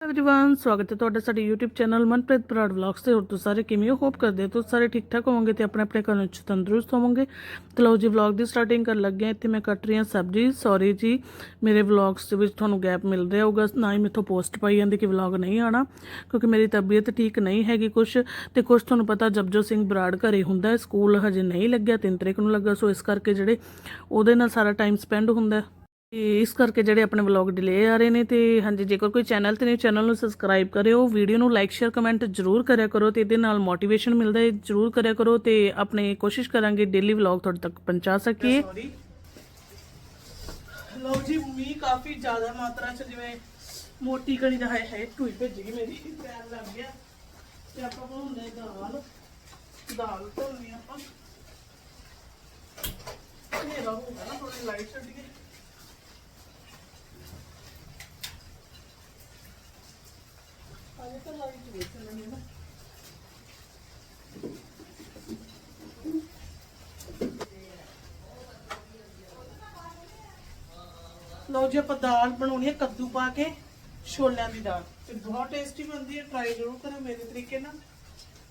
Everyone स्वागत ਹੈ ਤੁਹਾਡਾ ਸਾਡੇ YouTube channel Manpreet Brar vlogs ਤੇ ਹੋਰ ਤੁਸੀਂ ਸਾਰੇ ਕਿਵੇਂ ਹੋ ਹੋਪ ਕਰਦੇ ਹੋ ਤੁਸੀਂ ਸਾਰੇ ਠੀਕ ਠਾਕ ਹੋਵੋਗੇ ਤੇ ਆਪਣੇ ਆਪਣੇ ਘਰਾਂ ਵਿੱਚ ਤੰਦਰੁਸਤ ਹੋਵੋਗੇ ਤੇ ਲਓ ਜੀ ਵਲੌਗ ਦੀ ਸਟਾਰਟਿੰਗ ਕਰਨ ਲੱਗੇ ਹਾਂ ਇੱਥੇ ਮੈਂ ਕੱਟ ਰਹੀ ਹਾਂ ਸਬਜ਼ੀ ਸੌਰੀ ਜੀ ਮੇਰੇ ਵਲੌਗਸ ਦੇ ਵਿੱਚ ਤੁਹਾਨੂੰ ਗੈਪ ਮਿਲ ਰਿਹਾ ਹੋਊਗਾ ਨਾ ਹੀ ਮੇਥੋਂ ਪੋਸਟ ਪਾਈ ਜਾਂਦੀ ਕਿ ਵਲੌਗ ਨਹੀਂ ਆਣਾ ਕਿਉਂਕਿ ਮੇਰੀ ਤਬੀਅਤ ਠੀਕ ਨਹੀਂ ਹੈਗੀ ਕੁਝ ਤੇ ਕੁਝ ਤੁਹਾਨੂੰ ਪਤਾ ਜਪਜੋ ਸਿੰਘ ਬਰਾੜ ਘਰੇ ਹੁੰਦਾ ਹੈ ਸਕੂਲ ਹਜੇ ਨਹੀਂ ਲੱਗਿਆ 3 ਤਰੀਕ ਨੂੰ ਲੱਗਾ ਸੋ ਇਸ ਕਰਕੇ ਜਿਹੜੇ ਉਹਦੇ ਨਾਲ ਸਾਰਾ ਟਾਈਮ ਸਪੈਂਡ ਹੁੰਦਾ ਹੈ ਤੇ ਇਸ ਕਰਕੇ ਜਿਹੜੇ ਆਪਣੇ ਵਲੌਗ ਡਿਲੇ ਆ ਰਹੇ ਨੇ ਤੇ ਹਾਂਜੀ, ਜੇਕਰ ਕੋਈ ਚੈਨਲ ਤੇ ਨਹੀਂ ਚੈਨਲ ਨੂੰ ਸਬਸਕ੍ਰਾਈਬ ਕਰਿਓ ਵੀਡੀਓ ਨੂੰ ਲਾਈਕ ਸ਼ੇਅਰ ਕਮੈਂਟ ਜਰੂਰ ਕਰਿਆ ਕਰੋ ਤੇ ਇਹਦੇ ਨਾਲ ਮੋਟੀਵੇਸ਼ਨ ਮਿਲਦਾ ਹੈ, ਜਰੂਰ ਕਰਿਆ ਕਰੋ ਤੇ ਆਪਣੇ ਕੋਸ਼ਿਸ਼ ਕਰਾਂਗੇ ਡੇਲੀ ਵਲੌਗ ਤੁਹਾਡੇ ਤੱਕ ਪਹੁੰਚਾ ਸਕੀਏ। ਲਓ ਜੀ, ਮੀਂਹ ਕਾਫੀ ਜ਼ਿਆਦਾ ਮਾਤਰਾ ਚ ਜਿਵੇਂ ਮੋਟੀ ਕਣੀ ਦਾ ਹੈ ਹੈ ਟੂਈ ਭੇਜ ਗਈ ਮੇਰੀ। ਪੈਰ ਲੱਗ ਗਿਆ। ਤੇ ਆਪਾਂ ਬਣਾਉਂਦੇ ਦਾਲ। ਦਾਲ ਧੋਣੀ ਆਪਾਂ। ਹਨੇਰਾ ਹੋ ਨਾ ਥੋੜੀ ਲਾਈਟ ਛੱਡ ਕੇ ਅਜੇ ਤਾਂ ਲਾਈਟ ਵੇਖ ਲੈਣੀ ਨਾ ਲਓ ਜੀ ਆਪਾਂ ਦਾਲ ਬਣਾਉਣੀ ਹੈ ਕੱਦੂ ਪਾ ਕੇ ਛੋਲਿਆਂ ਦੀ ਦਾਲ। ਤੇ ਬਹੁਤ ਟੇਸਟੀ ਬਣਦੀ ਹੈ ਟਰਾਈ ਜ਼ਰੂਰ ਕਰੋ ਮੇਰੇ ਤਰੀਕੇ ਨਾਲ।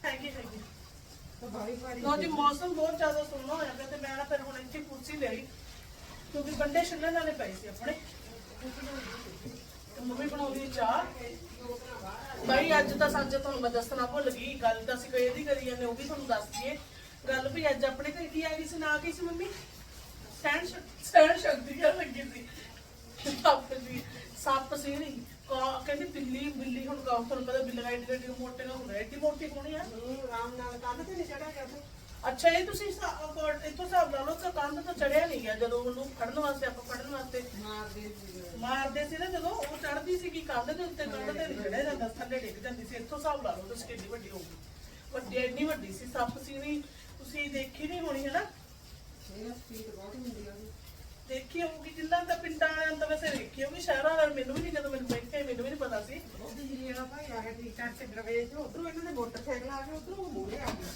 ਥੈਂਕ ਯੂ ਥੈਂਕ ਯੂ ਲਓ ਜੀ ਮੌਸਮ ਬਹੁਤ ਜ਼ਿਆਦਾ ਸੋਹਣਾ ਹੋਇਆ ਪਿਆ ਤੇ ਮੈਂ ਨਾ ਫਿਰ ਹੁਣ ਇੱਥੇ ਕੁਰਸੀ ਲਈ ਕਿਉਂਕਿ ਬੰਡੇ ਛੱਲਣ ਵਾਲੇ ਪਏ ਸੀ ਆਪਣੇ। ਮੰਮੀ ਬਣਾਉਂਦੀ ਚਾਹ। ਬਾਈ, ਅੱਜ ਤਾਂ ਸੱਚ ਤੁਹਾਨੂੰ ਮੈਂ ਦੱਸਣਾ ਭੁੱਲ ਗਈ। ਗੱਲ ਤਾਂ ਅਸੀਂ ਕਹੀ ਦੀ ਕਰੀ ਜਾਂਦੇ ਉਹ ਵੀ ਤੁਹਾਨੂੰ ਦੱਸ ਦਈਏ। ਗੱਲ ਵੀ ਅੱਜ ਆਪਣੇ ਘਰ ਕੀ ਆਈ ਸੀ, ਨਾ ਕੀ ਸੀ ਮੰਮੀ? ਸਹਿਣ ਸਹਿਣ ਸ਼ਕਤੀ ਆ ਲੱਗੀ ਸੀ। ਸੱਪ ਦੀ, ਸੱਪ ਸੀ ਨਹੀਂ ਕਹਿੰਦੀ ਬਿੱਲੀ ਬਿੱਲੀ ਹੁਣ ਕਾ ਤੁਹਾਨੂੰ ਪਤਾ ਬਿੱਲੀਆਂ ਏਡੀ ਏਡੀ ਮੋਟੀਆਂ ਹੁੰਦੀਆਂ ਏਡੀ ਮੋਟੀ ਹੋਣੀ ਆ? ਆਰਾਮ ਨਾਲ ਕੰਧ ਤੇ ਨਹੀਂ ਚੜਿਆ ਗਿਆ ਅੱਛਾ ਇਹ ਤੁਸੀਂ ਇੱਥੋਂ ਹਿਸਾਬ ਲਾ ਲਓ ਤਾਂ ਕੰਧ ਤੋਂ ਚੜਿਆ ਨਹੀਂ ਗਿਆ ਜਦੋਂ ਉਹਨੂੰ ਫੜਨ ਵਾਸਤੇ ਆਪਾਂ ਫੜਨ ਵਾਸਤੇ ਮਾਰਦੇ ਸੀ ਮਾਰਦੇ ਸੀ ਨਾ ਜਦੋਂ ਉਹ ਚੜਦੀ ਸੀ ਕਿ ਕੰਧ ਦੇ ਉੱਤੇ ਕੰਧ ਤੇ ਨਹੀਂ ਚੜਿਆ ਜਾਂਦਾ ਥੱਲੇ ਡਿੱਗ ਜਾਂਦੀ ਸੀ। ਇੱਥੋਂ ਹਿਸਾਬ ਲਾ ਲਓ ਤੁਸੀਂ ਕਿੰਨੀ ਵੱਡੀ ਹੋਊਗੀ। ਵੱਡੀ ਇੰਨੀ ਵੱਡੀ ਸੀ ਸੱਪ ਸੀ ਨਹੀਂ ਤੁਸੀਂ ਦੇਖੀ ਨਹੀਂ ਹੋਣੀ ਹੈ ਨਾ। ਦੇਖੀ ਹੋਊਗੀ ਜਿੱਦਾਂ ਤਾਂ ਪਿੰਡਾਂ ਵਾਲਿਆਂ ਤਾਂ ਵੈਸੇ ਦੇਖੀ ਹੋਊਗੀ ਸ਼ਹਿਰਾਂ ਵਾਲਿਆਂ ਮੈਨੂੰ ਵੀ ਨਹੀਂ ਜਦੋਂ ਮੈਨੂੰ ਬੈਠੇ ਮੈਨੂੰ ਵੀ ਨਹੀਂ ਪਤਾ ਸੀ। ਉਹਦੀ ਜਿਹੜੀ ਆ ਭਾਈ ਆ ਗਿਆ ਠੀਕ ਠਾਕ ਤੇ ਦਰਵੇਸ਼ ਉਧਰੋਂ ਇਹਨਾਂ ਦੇ ਮੋਟਰਸਾਈਕਲ ਆ ਗਏ ਉਧਰੋਂ ਉਹ ਮੂਹਰੇ ਆ ਗਏ।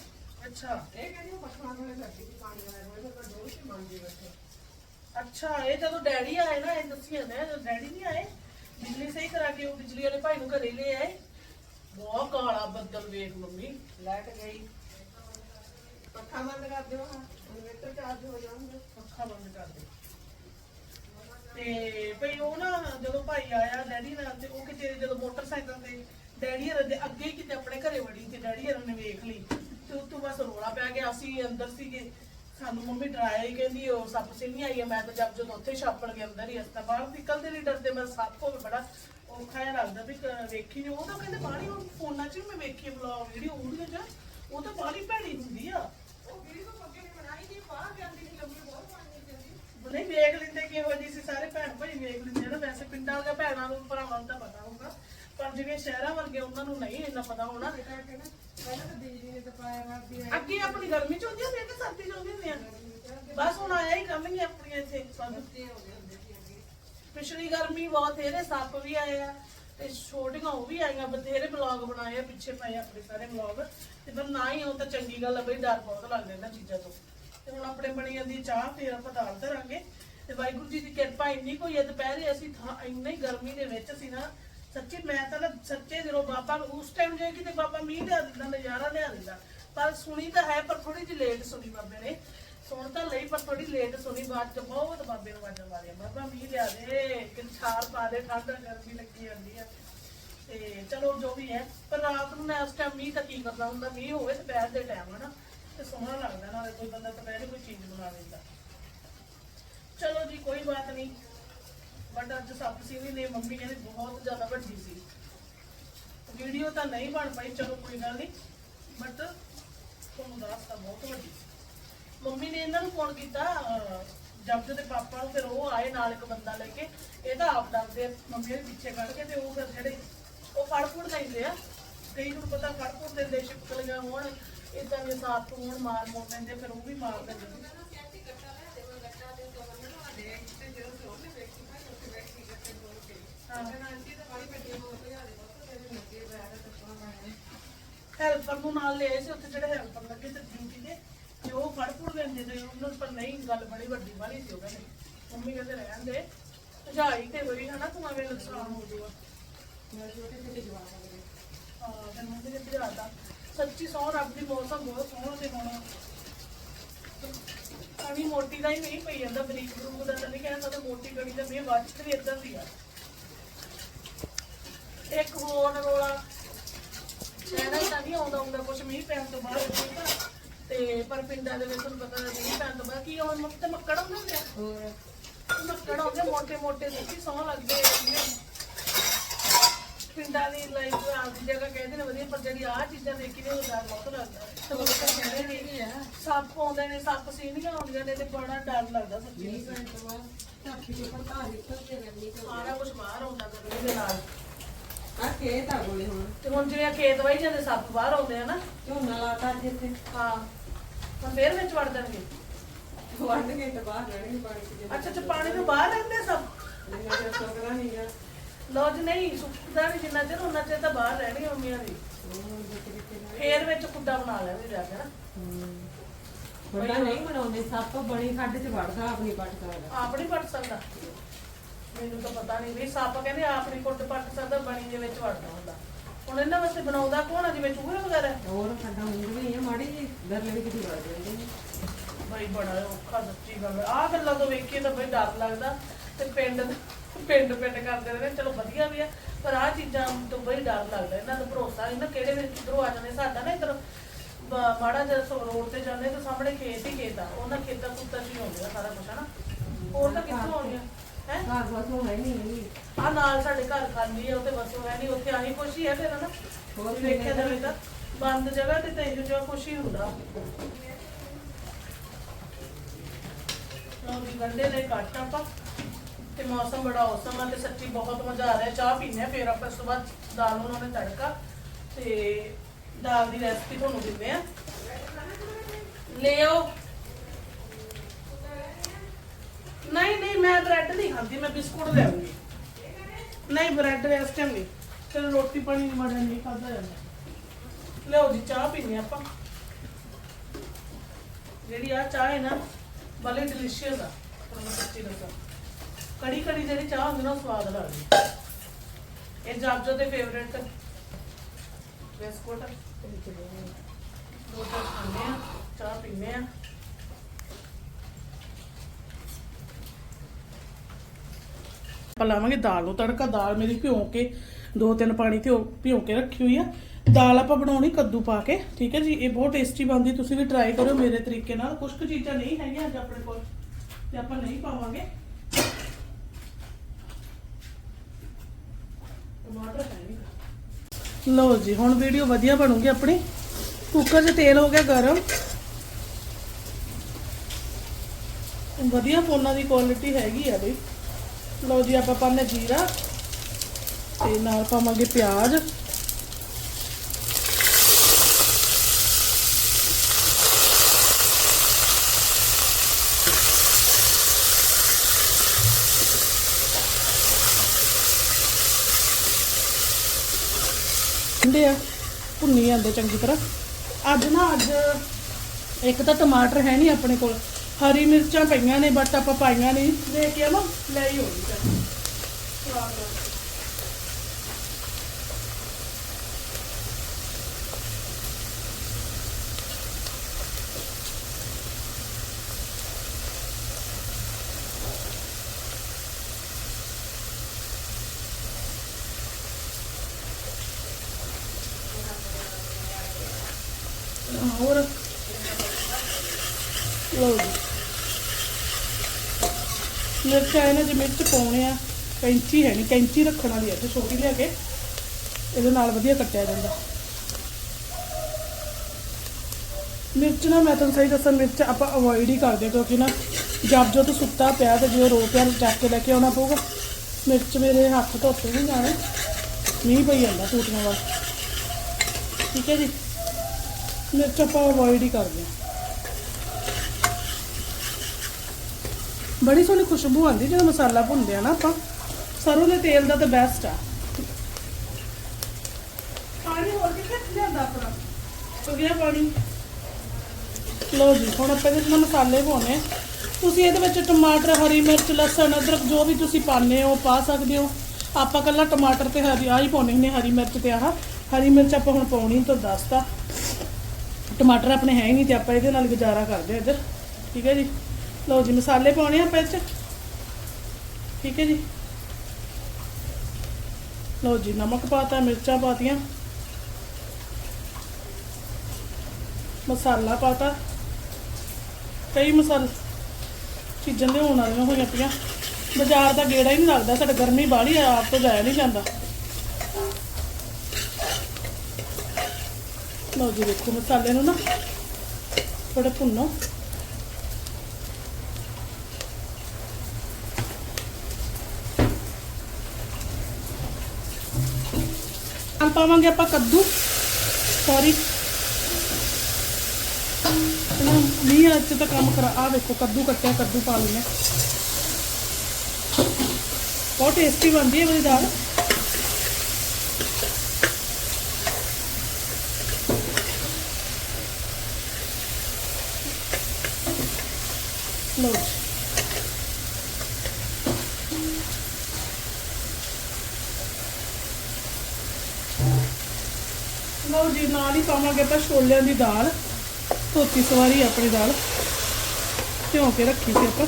ਅੱਛਾ। ਇਹ ਕਹਿੰਦੀ ਉਹ ਬੱਖਣਾ ਕੋਲੇ ਲੱਗੀ ਸੀ ਪਾਣੀ ਵਾਲੇ ਕੋਲੇ ਤਾਂ ਡੋਲ ਕੇ ਮੰਗੇ ਬੈਠੇ ਅੱਛਾ ਇਹ ਜਦੋਂ ਡੈਡੀ ਆਏ ਨਾ ਇਹ ਦੱਸੀ ਜਾਂਦੇ ਆ ਜਦੋਂ ਡੈਡੀ ਨਹੀਂ ਆਏ ਬਿਜਲੀ ਸਹੀ ਕਰਾ ਕੇ ਉਹ ਬਿਜਲੀ ਵਾਲੇ ਭਾਈ ਨੂੰ ਘਰੇ ਲੈ ਆਏ। ਬਹੁਤ ਕਾਲਾ ਬੱਦਲ ਵੇਖ ਮੰਮੀ। ਲਾਈਟ ਗਈ। ਪੱਖਾ ਬੰਦ ਕਰ ਦਿਓ ਹਾਂ ਇਨਵੇਟਰ ਚਾਰਜ ਹੋ ਜਾਣਗੇ। ਅੱਖਾਂ ਬੰਦ ਕਰ ਦੇ ਤੇ ਭਈ ਉਹ ਨਾ ਜਦੋਂ ਭਾਈ ਆਇਆ ਡੈਡੀ ਨਾਲ ਤੇ ਉਹ ਕਿਤੇ ਜਦੋਂ ਮੋਟਰਸਾਈਕਲ ਤੇ ਡੈਡੀ ਹਰਾਂ ਦੇ ਅੱਗੇ ਹੀ ਕਿਤੇ ਆਪਣੇ ਘਰੇ ਵੜੀ ਤੇ ਡੈਡੀ ਹਰਾਂ ਨੇ ਵੇਖ ਲਈ। ਤੇ ਉਸ ਤੋਂ ਬਸ ਰੋਲਾ ਪੈ ਗਿਆ ਅਸੀਂ ਅੰਦਰ ਸੀਗੇ। ਸਾਨੂੰ ਮੰਮੀ ਡਰਾਇਆ ਹੀ ਕਹਿੰਦੀ ਉਹ ਸੱਪ ਸਿੰਘ ਨਹੀਂ ਆਈ ਹੈ। ਮੈਂ ਤਾਂ ਜਦ ਜਦੋਂ ਉੱਥੇ ਛਾਪਣ ਕੇ ਅੰਦਰ ਹੀ ਅਸਤਾ ਬਾਹਰ ਨਿਕਲਦੇ ਨਹੀਂ ਡਰਦੇ ਮੈਂ ਸੱਪ ਹੋਵੇ ਬੜਾ ਔਖਾ ਜਿਹਾ ਲੱਗਦਾ ਵੀ ਕ- ਵੇਖੀ ਨਹੀਂ। ਉਹ ਤਾਂ ਕਹਿੰਦੇ ਬਾਹਲੀ ਉਹ ਫੋਨਾਂ 'ਚ ਵੀ ਮੈਂ ਵੇਖੀ ਵਲੌਗ ਜਿਹੜੀ ਉਹਦੇ 'ਚ ਉਹ ਤਾਂ ਬਾਹਲੀ ਭੈੜੀ ਹੁੰਦੀ ਆ। ਉਹ ਨਹੀਂ ਜੀ ਵੇਖ ਲੈਂਦੇ ਕਿਹੋ ਸੀ ਸਾਰੇ ਭੈਣ ਭਾਈ ਵੇਖ ਲੈਂਦੇ ਆ ਨਾ। ਵੈਸੇ ਪਿੰਡਾਂ ਦੇ ਭੈਣਾਂ ਨੂੰ ਭਰਾਵਾਂ ਨੂੰ ਤਾਂ ਪਤਾ ਹੋਊਗਾ। ਪਰ ਜਿਹੜੇ ਸ਼ਹਿਰਾਂ ਵਰਗੇ ਉਹਨਾਂ ਨੂੰ ਨਹੀਂ ਇੰਨਾ ਪਤਾ ਹੋਣਾ। ਅੱਗੇ ਆਪਣੀ ਗਰਮੀ ਚ ਹੁੰਦੀ ਹੁੰਦੀ ਆ ਕਿ ਸਰਦੀ ਚ ਹੁੰਦੀ ਹੁੰਦੀ ਆ ਬਸ ਹੁਣ ਆਇਆ ਹੀ ਕਰਨਗੇ ਆਪਣੀਆਂ ਇੱਥੇ। ਪਿਛਲੀ ਗਰਮੀ ਬਹੁਤ ਇਹਦੇ ਸੱਪ ਵੀ ਆਏ ਆ ਤੇ ਛੋਟੀਆਂ ਉਹ ਵੀ ਆਈਆਂ, ਬਥੇਰੇ ਬਲੌਗ ਬਣਾਏ ਆ, ਪਿੱਛੇ ਪਏ ਆਪਣੇ ਸਾਰੇ ਬਲੌਗ ਤੇ ਪਰ ਨਾ ਹੀ ਉਹ ਤਾਂ ਚੰਗੀ ਗੱਲ ਆ ਬਈ, ਡਰ ਬਹੁਤ ਲੱਗਦਾ ਇਹਨਾਂ ਚੀਜ਼ਾਂ ਤੋਂ। ਤੇ ਹੁਣ ਆਪਣੇ ਬਣੀ ਜਾਂਦੀ ਚਾਹ ਫੇਰ ਆਪਾਂ ਦਾਲ ਧਰਾਂਗੇ। ਤੇ ਵਾਹਿਗੁਰੂ ਜੀ ਦੀ ਕਿਰਪਾ ਇੰਨੀ ਕੋਈ ਹੈ ਦੁਪਹਿਰੇ ਅਸੀਂ ਇੰਨੀ ਗਰਮੀ ਦੇ ਵਿੱਚ ਸੀ ਨਾ ਸੱਚੀ ਮੈਂ ਤਾਂ ਨਾ ਸੱਚੇ ਜਦੋਂ ਬਾਬਾ ਉਸ ਟਾਈਮ ਜੇ ਕਿਤੇ ਬਾਬਾ ਮੀਂਹ ਲਿਆ ਦਿੰਦਾ, ਨਜ਼ਾਰਾ ਲਿਆ ਦਿੰਦਾ, ਪਰ ਸੁਣੀ ਤਾਂ ਹੈ ਪਰ ਥੋੜੀ ਜਿਹੀ ਲੇਟ ਸੁਣੀ ਬਾਬੇ ਨੇ। ਸੁਣ ਤਾਂ ਲਈ ਪਰ ਥੋੜੀ ਲੇਟ ਸੁਣੀ, ਬਾਅਦ ਚ ਬਹੁਤ ਬਾਬੇ ਨੂੰ ਵਾਜਾਂ ਮਾਰੀਆਂ, ਬਾਬਾ ਮੀਂਹ ਲਿਆ ਦੇ, ਕਿ ਪਾ ਦੇ ਠੰਡ ਗਰਮੀ ਲੱਗੀ ਜਾਂਦੀ ਆ। ਤੇ ਚਲੋ ਜੋ ਵੀ ਹੈ, ਪਰ ਰਾਤ ਨੂੰ ਮੈਂ ਉਸ ਟਾਈਮ ਮੀਂਹ ਤਾਂ ਕੀ ਕਰਦਾ ਹੁੰਦਾ, ਮੀਂਹ ਹੋਵੇ ਦੁਪਹਿਰ ਦੇ ਟਾਈਮ ਹਨਾ, ਤੇ ਸੋਹਣਾ ਲੱਗਦਾ, ਨਾਲੇ ਕੋਈ ਬੰਦਾ ਦੁਪਹਿਰੇ ਕੋਈ ਚੀਜ਼ ਬਣਾ ਲੈਂਦਾ। ਚਲੋ ਜੀ, ਕੋਈ ਬਾਤ ਨਹੀਂ। ਬਟ ਅੱਜ ਸੱਪ ਸੀ ਨੇ ਮੰਮੀ ਕਹਿੰਦੀ ਬਹੁਤ ਜ਼ਿਆਦਾ ਵੱਡੀ ਸੀ। ਵੀਡੀਓ ਤਾਂ ਨਹੀਂ ਬਣ ਪਾਈ, ਚਲੋ ਕੋਈ ਗੱਲ ਨਹੀਂ। ਬਟ ਤੁਹਾਨੂੰ ਦੱਸਤਾ ਬਹੁਤ ਵੱਡੀ ਸੀ। ਮੰਮੀ ਨੇ ਇਹਨਾਂ ਨੂੰ ਫੋਨ ਕੀਤਾ ਜੱਜ ਦੇ ਪਾਪਾ ਨੂੰ, ਫਿਰ ਉਹ ਆਏ ਨਾਲ ਇੱਕ ਬੰਦਾ ਲੈ ਕੇ। ਇਹ ਤਾਂ ਆਪ ਡਰਦੇ ਮੰਮੀ ਦੇ ਪਿੱਛੇ ਕੱਢ ਕੇ ਤੇ ਉਹ ਫਿਰ ਜਿਹੜੇ ਉਹ ਫੜ ਫੁੜ ਲੈਂਦੇ ਆ। ਕਈ ਨੂੰ ਪਤਾ ਫੜ ਫੁੜ ਦਿੰਦੇ ਸ਼ਿਪਕਲੀਆਂ ਹੋਣ ਇਦਾਂ ਦੇ ਸਾਥ ਹੋਣ, ਮਾਰ ਮੋੜ ਲੈਂਦੇ, ਫਿਰ ਉਹ ਵੀ ਮਾਰ ਦਿੰਦੇ ਹੈਲਪਰ ਨੂੰ ਨਾਲ ਲੈ ਸੀ, ਉੱਥੇ ਜਿਹੜੇ ਹੈਲਪਰ ਲੱਗੇ ਤੇ ਡਿਊਟੀ ਤੇ ਤੇ ਉਹ ਫੜ ਫੁੜ ਲੈਂਦੇ ਤੇ ਉਹਨਾਂ ਪਰ ਨਹੀਂ, ਗੱਲ ਬੜੀ ਵੱਡੀ ਵਾਲੀ ਸੀ ਉਹ ਕਹਿੰਦੇ ਮੰਮੀ ਕਹਿੰਦੇ ਰਹਿਣ ਦੇ, ਭਜਾਈ ਤੇ ਹੋਈ, ਹਨਾ, ਤੂੰ ਐਵੇਂ ਨੁਕਸਾਨ ਹੋ ਜਾਊਗਾ। ਹਾਂ ਫਿਰ ਮੰਮੀ ਨੇ ਭਜਾਤਾ ਸੱਚੀ ਸੌ ਰੱਬ ਦੀ ਮੌਸਮ ਬਹੁਤ ਸੋਹਣਾ ਤੇ ਹੁਣ। ਕਣੀ ਮੋਟੀ ਦਾ ਹੀ ਨਹੀਂ ਪਈ ਜਾਂਦਾ ਬਰੀਕ ਬਰੂਕ ਦਾ ਤਾਂ ਨਹੀਂ ਕਹਿਣਾ ਮੋਟੀ ਕਣੀ ਦਾ ਮੀਂਹ ਵੱਜ ਵੀ ਇਦਾਂ ਦੀ ਆ। ਇੱਕ ਹੋਰ ਰੋਲਾ। ਸ਼ਹਿਰਾਂ 'ਚ ਤਾਂ ਨਹੀਂ ਆਉਂਦਾ ਹੁੰਦਾ ਕੁਝ ਮੀਂਹ ਪੈਣ ਤੋਂ ਬਾਅਦ ਠੀਕ ਆ ਤੇ ਪਰ ਪਿੰਡਾਂ ਦੇ ਵਿੱਚ ਤੁਹਾਨੂੰ ਪਤਾ ਮੀਂਹ ਪੈਣ ਤੋਂ ਬਾਅਦ ਕੀ ਹੁਣ ਮੁੱਕ ਤੇ ਮੱਕੜ ਹੁੰਦੇ ਆ ਹੋਰ। ਮੱਕੜ ਹੁੰਦੇ ਮੋਟੇ ਮੋਟੇ ਸੱਚੀ ਸੌ ਲੱਗਦੇ ਆ ਪਿੰਡਾਂ ਦੀ ਲਾਈਫ ਆਪਦੀ ਜਗ੍ਹਾ ਕਹਿੰਦੇ ਨੇ ਵਧੀਆ ਪਰ ਜਿਹੜੀ ਆਹ ਚੀਜ਼ਾਂ ਦੇਖੀ ਨੇ ਉਹ ਡਰ ਬਹੁਤ ਲੱਗਦਾ। ਹੈ ਤੇ ਲੋਕ ਕਹਿੰਦੇ ਨੇ ਇਹ ਆ। ਸੱਪ ਆਉਂਦੇ ਨੇ ਸੱਪ ਸੀਨੀਆਂ ਆਉਂਦੀਆਂ ਨੇ ਤੇ ਬੜਾ ਡਰ ਲੱਗਦਾ ਸੱਚੀ। ਮੀਂਹ ਪੈਣ ਤੋਂ ਬਾਅਦ ਧਰਤੀ ਦੇ ਉੱਪਰ ਘਾਹ ਨਿਕਲ ਕੇ ਰਹਿੰਦੀ ਤੇ ਸਾਰਾ ਕੁਝ ਬਾਹਰ ਆਉਂਦਾ ਗਰਮੀ ਦੇ ਨਾਲ। ਆ ਖੇਤ ਆ ਗੋਲੇ ਹੁਣ। ਤੇ ਹੁਣ ਜਿਵੇਂ ਖੇਤ ਵਾਈ ਜਾਂਦੇ ਸੱਪ ਬਾਹਰ ਆਉਂਦੇ ਆ ਨਾ। ਝੋਨਾ ਲਾਤਾ ਅੱਜ ਇੱਥੇ। ਹਾਂ। ਹੁਣ ਫੇਰ ਵਿੱਚ ਵੜ ਜਾਣਗੇ। ਵੱਢ ਕੇ ਤੇ ਬਾਹਰ ਰਹਿਣਗੇ ਪਾਣੀ ਚ ਜਦੋਂ ਅੱਛਾ ਅੱਛਾ ਪਾਣੀ ਤੋਂ ਬਾਹਰ ਰਹਿੰਦੇ ਆ ਸੱਪ? ਜਿੰਨਾ ਚਿਰ ਸੁੱਕਦਾ ਨਹੀਂਗਾ ਲੋ ਜੀ ਨਹੀਂ ਸੁੱਕਦਾ ਨਹੀਂ ਜਿੰਨਾ ਚਿਰ ਉਹਨਾਂ ਚਿਰ ਤਾਂ ਬਾਹਰ ਰਹਿਣਗੇ ਮੰਮੀਆਂ ਦੀ। ਉਹ ਦੇ ਤਰੀਕੇ ਨਾਲ ਫੇਰ ਵਿੱਚ ਕੁੱਡਾ ਬਣਾ ਲੈਣਗੇ ਜਾ ਕੇ ਨਾ। ਵੱਡਾ ਨਹੀਂ ਬਣਾਉਂਦੇ ਸੱਪ ਬਣੀ ਖੱਡ ਚ ਵੜਦਾ ਆਪਣੀ ਪੱਟ ਸਕਦਾ। ਆਪ ਨਹੀਂ ਪੱਟ ਸਕਦਾ। ਮੈਨੂੰ ਤਾਂ ਪਤਾ ਨਹੀਂ ਵੀ ਸੱਪ ਕਹਿੰਦੇ ਆਪ ਨਹੀਂ ਕੁੱਟ ਪੱਟ ਸਕਦਾ ਬਣੀ ਦੇ ਵਿੱਚ ਵੜਦਾ ਹੁੰਦਾ। ਹੁਣ ਇਹਨਾਂ ਵਾਸਤੇ ਬਣਾਉਂਦਾ ਕੌਣ ਆ ਜਿਵੇਂ ਚੂਹੇ ਵਗੈਰਾ? ਹੋਰ ਖੱਡਾਂ ਹੁੰਦੀਆਂ ਹੀ ਆ ਮਾੜੀ ਜੀ ਦਰਲੇ ਵਿੱਚ ਦੀ ਵੜ ਜਾਂਦੇ ਨੇ ਬਈ ਬੜਾ ਔਖਾ ਸੱਚੀ ਗੱਲ ਆਹ ਗੱਲਾਂ ਤੋਂ ਵੇਖੀਏ ਤਾਂ ਬਈ ਡਰ ਲੱਗਦਾ। ਤੇ ਪਿੰਡ ਪਿੰਡ ਪਿੰਡ ਕਰਦੇ ਰਹੇ ਚਲੋ ਵਧੀਆ ਵੀ ਆ ਪਰ ਆਹ ਚੀਜ਼ਾਂ ਤੋਂ ਬਈ ਡਰ ਲੱਗਦਾ। ਇਹਨਾਂ ਦਾ ਭਰੋਸਾ ਨਹੀਂ ਨਾ ਕਿਹੜੇ ਵੇਲੇ ਕਿਧਰੋਂ ਆ ਜਾਂਦੇ ਸਾਡਾ ਨਾ ਇਧਰ ਮਾੜਾ ਜਿਹਾ ਸੋ ਰੋਡ ਤੇ ਜਾਂਦੇ ਤਾਂ ਸਾਹਮਣੇ ਖੇਤ ਹੀ ਖੇਤ ਆ। ਉਹਨਾਂ ਖੇਤਾਂ ਖੁੱਤਾਂ 'ਚ ਹੀ ਆ ਸਾਰਾ ਕੁਝ ਹਨਾ? ਹੋਰ ਤਾਂ ਕਿੱਥੋਂ ਆਉਣੀਆਂ ਹੈ? ਘਰ ਉਹ ਹੈ ਨਹੀਂ। ਆ ਨਾਲ ਸਾਡੇ ਘਰ ਖਾਲੀ ਆ ਉੱਥੇ ਬਸ ਹੈ ਨਹੀਂ ਉੱਥੇ ਆਹੀ ਕੁਛ ਹੀ ਹੈ ਫਿਰ ਹਨਾ? ਹੋਰ ਵੀ ਵੇਖਿਆ ਜਾਵੇ ਤਾਂ ਬੰਦ ਜਗ੍ਹਾ ਤੇ ਤਾਂ ਇਹੋ ਜਿਹਾ ਕੁਛ ਹੀ ਹੁੰਦਾ। ਲਓ ਵੀ ਗੰਡੇ ਨੇ ਕੱਟ ਆਪਾਂ। ਤੇ ਮੌਸਮ ਬੜਾ ਔਸਮ ਆ ਤੇ ਸੱਚੀ ਬਹੁਤ ਮਜ਼ਾ ਆ ਰਿਹਾ। ਚਾਹ ਪੀਨੇ ਆ ਫਿਰ ਆਪਾਂ ਇਸ ਤੋਂ ਬਾਅਦ ਦਾਲ ਨੂੰ ਉਹਨੇ ਤੜਕਾ। ਤੇ ਦਾਲ ਦੀ ਰੈਸਪੀ ਤੁਹਾਨੂੰ ਦਿੰਦੇ ਆ। ਲਿਓ ਨਹੀਂ ਨਹੀਂ, ਮੈਂ ਬ੍ਰੈਡ ਨਹੀਂ ਖਾਂਦੀ, ਮੈਂ ਬਿਸਕੁਟ ਲਿਆਉਂਗੀ ਨਹੀਂ, ਬ੍ਰੈਡ ਇਸ ਟਾਈਮ ਨਹੀਂ। ਚਲੋ ਰੋਟੀ ਪਾਣੀ ਨਹੀਂ ਮੜਨ ਨਹੀਂ ਖਾਦਾ ਜਾਂਦਾ। ਲਿਆਓ ਜੀ, ਚਾਹ ਪੀਨੇ ਆਪਾਂ। ਜਿਹੜੀ ਆ ਚਾਹ ਹੈ ਨਾ, ਬੜੇ ਡਿਲੀਸ਼ੀਅਸ ਆ। ਤੁਹਾਨੂੰ ਸੱਚੀ ਦੱਸਾਂ। ਕੜੀ ਕੜੀ ਜਿਹੜੀ ਚਾਹ ਹੁੰਦੀ ਨਾ ਸਵਾਦ ਲੱਗਦੀ। ਇਹ ਜਾਬਜੋ ਦੇ ਫੇਵਰੇਟ ਬਿਸਕੁਟ। ਦੋ ਚਾਰ ਖਾਂਦੇ ਆ ਚਾਹ ਪੀਨੇ ਆ ਆਪਾਂ ਲਾਵਾਂਗੇ ਦਾਲ ਨੂੰ ਤੜਕਾ, ਦਾਲ ਮੇਰੀ ਭਿਉਂ ਕੇ, ਦੋ ਤਿੰਨ ਪਾਣੀ ਤੇ ਭਿਉਂ ਕੇ ਰੱਖੀ ਹੋਈ ਆ। ਦਾਲ ਆਪਾਂ ਬਣਾਉਣੀ ਕੱਦੂ ਪਾ ਕੇ, ਠੀਕ ਹੈ ਜੀ? ਇਹ ਬਹੁਤ ਟੇਸਟੀ ਬਣਦੀ, ਤੁਸੀਂ ਵੀ ਟਰਾਈ ਕਰੋ ਮੇਰੇ ਤਰੀਕੇ ਨਾਲ। ਕੁਝ ਕੁ ਚੀਜ਼ਾਂ ਨਹੀਂ ਹੈਗੀਆਂ ਅੱਜ ਆਪਣੇ ਕੋਲ, ਤੇ ਆਪਾਂ ਨਹੀਂ ਪਾਵਾਂਗੇ। ਟਮਾਟਰ ਹੈ ਲਓ ਜੀ, ਹੁਣ ਵੀਡੀਓ ਵਧੀਆ ਬਣੂਗੀ ਆਪਣੀ। ਕੁੱਕਰ 'ਚ ਤੇਲ ਹੋ ਗਿਆ ਗਰਮ। ਵਧੀਆ ਫੋਨਾਂ ਦੀ ਕੁਆਲਿਟੀ ਹੈਗੀ ਆ ਬਈ। ਲਓ ਜੀ, ਆਪਾਂ ਪਾਉਂਦੇ ਜੀਰਾ ਤੇ ਨਾਲ ਪਾਵਾਂਗੇ ਪਿਆਜ਼। ਹੁੰਦੇ ਆ, ਭੁੰਨੀ ਜਾਂਦੇ ਚੰਗੀ ਤਰ੍ਹਾਂ। ਅੱਜ ਨਾ, ਅੱਜ ਇੱਕ ਤਾਂ ਟਮਾਟਰ ਹੈ ਨਹੀਂ ਆਪਣੇ ਕੋਲ। ਹਰੀ ਮਿਰਚਾਂ ਪਈਆਂ ਨੇ ਬਟ ਆਪਾਂ ਪਾਈਆਂ ਨਹੀਂ। ਲੈ ਕੇ ਆਵਾਂ ਲੈ ਹੀ ਹੋਣੀ ਚਾਹੀਦੀ ਸਵਾਦ ਨਾਲ। ਹੋਰ? ਲਓ ਜੀ। ਮਿਰਚਾਂ ਇਹਨਾਂ 'ਚ ਮਿਰਚ ਪਾਉਣੇ ਆ, ਕੈਂਚੀ ਹੈ ਨਹੀਂ ਕੈਂਚੀ ਰੱਖਣ ਵਾਲੀ ਆ ਤੇ ਛੋਟੀ ਲਿਆ ਕੇ, ਇਹਦੇ ਨਾਲ ਵਧੀਆ ਕੱਟਿਆ ਜਾਂਦਾ। ਮਿਰਚ ਨਾ ਮੈਂ ਤੁਹਾਨੂੰ ਸਹੀ ਦੱਸਾਂ, ਮਿਰਚ ਆਪਾਂ ਅਵੋਇਡ ਹੀ ਕਰਦੇ ਹਾਂ, ਕਿਉਂਕਿ ਨਾ ਜਦ ਜੋ ਤੇ ਸੁੱਤਾ ਪਿਆ ਤੇ ਜੇ ਰੋ ਪਿਆ, ਚੱਕ ਕੇ ਲੈ ਕੇ ਆਉਣਾ ਪਊਗਾ, ਮਿਰਚ ਮੇਰੇ ਹੱਥ ਧੋਤੇ ਨਹੀਂ ਜਾਣੇ, ਮੀਂਹ ਪਈ ਜਾਂਦਾ ਟੂਟੀਆਂ ਵੱਲ। ਠੀਕ ਹੈ ਜੀ? ਮਿਰਚ ਆਪਾਂ ਅਵੋਇਡ ਹੀ ਕਰਦੇ ਹਾਂ। ਬੜੀ ਸੋਹਣੀ ਖੁਸ਼ਬੂ ਆਉਂਦੀ ਜਦੋਂ ਮਸਾਲਾ ਭੁੰਨਦੇ ਆ ਨਾ ਆਪਾਂ। ਸਰੋਂ ਦੇ ਤੇਲ ਦਾ ਤਾਂ ਬੈਸਟ ਆ। ਪਾਣੀ ਹੋਰ ਕਿੱਥੇ ਲਿਆਂਦਾ ਆਪਣਾ? ਹੋ ਗਿਆ ਪਾਣੀ। ਲਓ ਜੀ, ਹੁਣ ਆਪਾਂ ਇਹਦੇ ਵਿੱਚ ਮਸਾਲੇ ਪਾਉਣੇ। ਤੁਸੀਂ ਇਹਦੇ ਵਿੱਚ ਟਮਾਟਰ, ਹਰੀ ਮਿਰਚ, ਲਸਣ, ਅਦਰਕ ਜੋ ਵੀ ਤੁਸੀਂ ਪਾਉਂਦੇ ਹੋ, ਪਾ ਸਕਦੇ ਹੋ। ਆਪਾਂ ਕੱਲਾ ਟਮਾਟਰ ਤੇ ਹਰੀ, ਆਹ ਹੀ ਪਾਉਣੇ ਹੁੰਦੇ ਹਰੀ ਮਿਰਚ ਤੇ ਆਹ। ਹਰੀ ਮਿਰਚ ਆਪਾਂ ਹੁਣ ਪਾਉਣੀ ਤਾਂ ਦੱਸਤਾ ਟਮਾਟਰ ਆਪਣੇ ਹੈ ਹੀ ਨਹੀਂ ਤੇ ਆਪਾਂ ਇਹਦੇ ਨਾਲ ਗੁਜ਼ਾਰਾ ਕਰਦੇ ਅੱਜ ਠੀਕ ਹੈ ਜੀ। ਲਓ ਜੀ, ਮਸਾਲੇ ਪਾਉਣੇ ਆਪਾਂ ਇਹ 'ਚ? ਠੀਕ ਹੈ ਜੀ। ਲਓ ਜੀ, ਨਮਕ ਪਾਤਾ, ਮਿਰਚਾਂ ਪਾਤੀਆਂ। ਮਸਾਲਾ ਪਾਤਾ। ਕਈ ਮਸਾਲ ਚੀਜ਼ਾਂ ਦੇ ਹੋਣ ਵਾਲੀਆਂ ਹੋਈਆਂ ਪਈਆਂ। ਬਾਜ਼ਾਰ ਦਾ ਗੇੜਾ ਹੀ ਨਹੀਂ ਲੱਗਦਾ, ਸਾਡਾ ਗਰਮੀ ਬਾਹਲੀ ਆ, ਆਪ ਤੋਂ ਜਾਇਆ ਨਹੀਂ ਜਾਂਦਾ। ਲਓ ਜੀ, ਦੇਖੋ ਮਸਾਲੇ ਨੂੰ ਨਾ ਥੋੜਾ ਭੁੰਨੋ। ਨਾਲ ਪਾਵਾਂਗੇ ਆਪਾਂ ਕੱਦੂ। ਸੌਰੀ ਨਹੀਂ ਅੱਜ ਤਾਂ ਕੰਮ ਕਰਾ ਆ ਵੇਖੋ ਕੱਦੂ ਕੱਟਿਆ, ਕੱਦੂ ਪਾ ਲੈਣੇ ਬਹੁਤ ਟੇਸਟੀ ਬਣਦੀ ਹੈ ਮੇਰੀ ਦਾਲ। ਲਓ ਜੀ। ਲਓ ਜੀ ਨਾਲ ਹੀ ਪਾਵਾਂਗੇ ਆਪਾਂ, ਛੋਲਿਆਂ ਦੀ ਦਾਲ, ਧੋਤੀ ਸਵਾਰੀ ਆਪਣੀ ਦਾਲ। ਭਿਉਂ ਕੇ ਰੱਖੀ ਸੀ ਆਪਾਂ।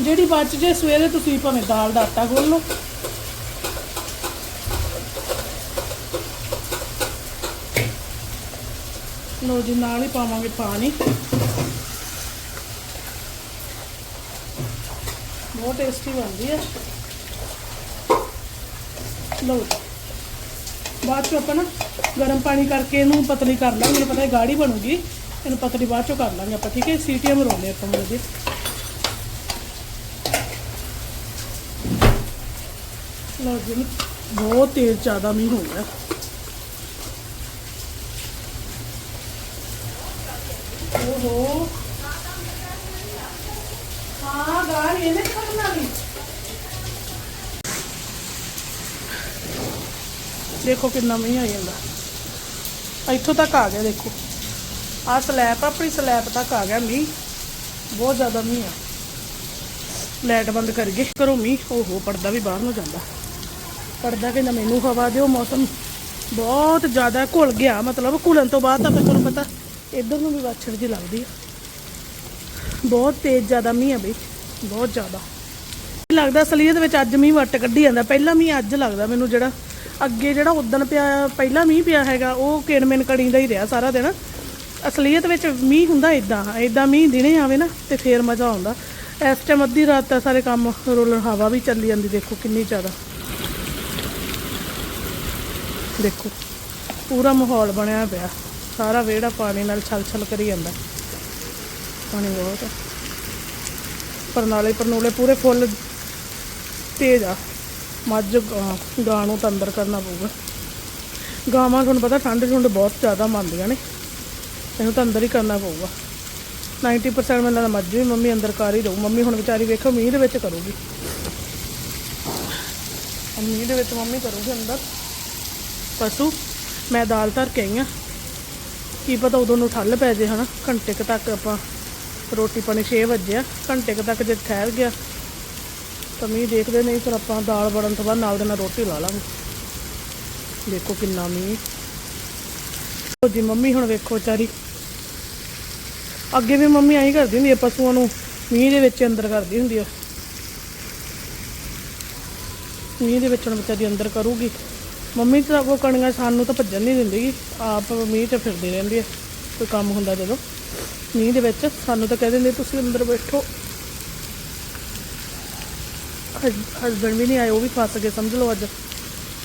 ਜਿਹੜੀ ਬਚ ਜੇ ਸਵੇਰੇ ਤੁਸੀਂ ਭਾਵੇਂ ਦਾਲ ਦਾ ਆਟਾ ਗੁੰਨ ਲਓ। ਲਓ ਜੀ, ਨਾਲ ਹੀ ਪਾਵਾਂਗੇ ਪਾਣੀ। ਬਹੁਤ ਟੇਸਟੀ ਬਣਦੀ ਹੈ ਲਓ ਜੀ। ਬਾਅਦ ਚੋਂ ਆਪਾਂ ਨਾ ਗਰਮ ਪਾਣੀ ਕਰਕੇ ਇਹਨੂੰ ਪਤਲੀ ਕਰ ਲਾਂਗੇ। ਮੈਨੂੰ ਪਤਾ ਹੈ ਗਾੜੀ ਬਣੂਗੀ। ਇਹਨੂੰ ਪਤਲੀ ਬਾਅਦ ਚੋਂ ਕਰ ਲਾਂਗੇ ਆਪਾਂ, ਠੀਕ ਹੈ? ਸੀਟੀਆਂ ਮਰਾਉਂਦੇ ਆਪਾਂ ਹੁਣ ਜੀ ਲਓ ਜੀ, ਬਹੁਤ ਤੇਜ਼ ਜ਼ਿਆਦਾ ਮੀਂਹ ਹੋ ਗਿਆ ਓਹੋ ਹਾਂ ਗਾੜੀ ਇਹਨੇ ਕਰਨਾ ਨਹੀਂ ਦੇਖੋ ਕਿੰਨਾ ਮੀਂਹ ਆ ਜਾਂਦਾ। ਇੱਥੋਂ ਤੱਕ ਆ ਗਿਆ ਦੇਖੋ। ਆ ਸਲੈਬ ਆਪਣੀ ਸਲੈਬ ਤੱਕ ਆ ਗਿਆ ਮੀਂਹ। ਬਹੁਤ ਜ਼ਿਆਦਾ ਮੀਂਹ ਆ। ਲਾਈਟ ਬੰਦ ਕਰ ਗਏ ਕਰੋ ਮੀਂਹ। ਓਹੋ, ਪਰਦਾ ਵੀ ਬਾਹਰ ਨੂੰ ਜਾਂਦਾ। ਪਰਦਾ ਕਹਿੰਦਾ ਮੈਨੂੰ ਹਵਾ ਦਿਓ, ਮੌਸਮ ਬਹੁਤ ਜ਼ਿਆਦਾ ਘੁਲ ਗਿਆ। ਮਤਲਬ ਘੁਲਣ ਤੋਂ ਬਾਅਦ ਤਾਂ ਫਿਰ ਤੁਹਾਨੂੰ ਪਤਾ, ਇੱਧਰ ਨੂੰ ਵੀ ਵਾਛੜ ਜੀ ਲੱਗਦੀ ਆ। ਬਹੁਤ ਤੇਜ਼ ਜ਼ਿਆਦਾ ਮੀਂਹ ਆ ਬਈ। ਬਹੁਤ ਜ਼ਿਆਦਾ। ਲੱਗਦਾ ਅਸਲੀਅਤ ਵਿੱਚ ਅੱਜ ਮੀਂਹ ਵੱਟ ਕੱਢੀ ਜਾਂਦਾ। ਪਹਿਲਾਂ ਮੀਂਹ ਅੱਜ ਲੱਗਦਾ ਮੈਨੂੰ ਜਿਹੜਾ। ਅੱਗੇ ਜਿਹੜਾ ਉਦਣ ਪਿਆ, ਪਹਿਲਾਂ ਮੀਂਹ ਪਿਆ ਹੈਗਾ, ਉਹ ਕਿਣਮਿਣ ਕੜੀ ਦਾ ਹੀ ਰਿਹਾ ਸਾਰਾ ਦਿਨ। ਅਸਲੀਅਤ ਵਿੱਚ ਮੀਂਹ ਹੁੰਦਾ ਇਦਾਂ ਇਦਾਂ ਮੀਂਹ ਦਿਨੇ ਆਵੇ ਨਾ, ਤੇ ਫੇਰ ਮਜ਼ਾ ਆਉਂਦਾ। ਇਸ ਟਾਈਮ ਅੱਧੀ ਰਾਤ ਤਾਂ ਸਾਰੇ ਕੰਮ ਰੋਲਰ ਹਵਾ ਵੀ ਚੱਲੀ ਜਾਂਦੀ, ਦੇਖੋ ਕਿੰਨੀ ਜ਼ਿਆਦਾ। ਦੇਖੋ, ਪੂਰਾ ਮਾਹੌਲ ਬਣਿਆ ਪਿਆ। ਸਾਰਾ ਵਿਹੜਾ ਪਾਣੀ ਨਾਲ ਛਲ ਛਲ ਕਰੀ ਜਾਂਦਾ। ਪਾਣੀ ਬਹੁਤ ਪਰਨਾਲੇ ਪਰਨੂਲੇ ਪੂਰੇ ਫੁੱਲ ਤੇਜ਼ ਆ। ਮੱਝ ਗਾਂ ਨੂੰ ਤਾਂ ਅੰਦਰ ਕਰਨਾ ਪਊਗਾ। ਗਾਵਾਂ ਤੁਹਾਨੂੰ ਪਤਾ ਠੰਡ ਠੁੰਡ ਬਹੁਤ ਜ਼ਿਆਦਾ ਮੰਨਦੀਆਂ ਨੇ। ਇਹਨੂੰ ਤਾਂ ਅੰਦਰ ਹੀ ਕਰਨਾ ਪਊਗਾ। 90% ਮੈਨੂੰ ਲੱਗਦਾ ਮੱਝ ਵੀ ਮੰਮੀ ਅੰਦਰ ਕਰ ਹੀ ਰਹੂ ਮੰਮੀ ਹੁਣ ਵਿਚਾਰੀ ਵੇਖੋ, ਮੀਂਹ ਦੇ ਵਿੱਚ ਕਰੂਗੀ। ਮੀਂਹ ਦੇ ਵਿੱਚ ਮੰਮੀ ਕਰੂਗੀ ਅੰਦਰ। ਪਸ਼ੂ, ਮੈਂ ਦਾਲ ਧਰ ਕੇ ਆਈ ਆ। ਕੀ ਪਤਾ ਉਦੋਂ ਨੂੰ ਠੱਲ ਪੈ ਜੇ ਹਨਾ। ਘੰਟੇ ਕੁ ਤੱਕ ਆਪਾਂ ਰੋਟੀ ਪਾਣੀ 6 ਵਜੇ ਆ। ਘੰਟੇ ਕੁ ਤੱਕ ਜੇ ਠਹਿਰ ਗਿਆ। ਤਾਂ ਮੀਂਹ ਦੇਖਦੇ ਨਹੀਂ, ਫਿਰ ਆਪਾਂ ਦਾਲ ਬੜਨ ਤੋਂ ਬਾਅਦ ਨਾਲ ਦੇ ਨਾਲ ਰੋਟੀ ਲਾ ਲਾਂਗੇ। ਦੇਖੋ ਕਿੰਨਾ ਮੀਂਹ। ਉਹ ਜੀ, ਮੰਮੀ ਹੁਣ ਵੇਖੋ ਵਿਚਾਰੀ। ਅੱਗੇ ਵੀ ਮੰਮੀ ਐਂ ਕਰਦੀ ਹੁੰਦੀ ਆ, ਪਸ਼ੂਆਂ ਨੂੰ ਮੀਂਹ ਦੇ ਵਿੱਚ ਅੰਦਰ ਕਰਦੀ ਹੁੰਦੀ ਆ। ਮੀਂਹ ਦੇ ਵਿੱਚ ਹੁਣ ਵਿਚਾਰੀ ਅੰਦਰ ਕਰੂਗੀ। ਮੰਮੀ ਤਾਂ ਉਹ ਕਣੀਆਂ ਸਾਨੂੰ ਤਾਂ ਭੱਜਣ ਨਹੀਂ ਦਿੰਦੀ ਆਪ ਮੀਂਹ 'ਚ ਫਿਰਦੀ ਰਹਿੰਦੀ ਆ। ਕੋਈ ਕੰਮ ਹੁੰਦਾ ਜਦੋਂ। ਮੀਂਹ ਦੇ ਵਿੱਚ ਸਾਨੂੰ ਤਾਂ ਕਹਿ ਦਿੰਦੇ, ਤੁਸੀਂ ਅੰਦਰ ਬੈਠੋ। ਹਸਬੰਡ ਵੀ ਨਹੀਂ ਆਏ, ਉਹ ਵੀ ਫਸ ਗਏ, ਸਮਝ ਲਓ ਅੱਜ।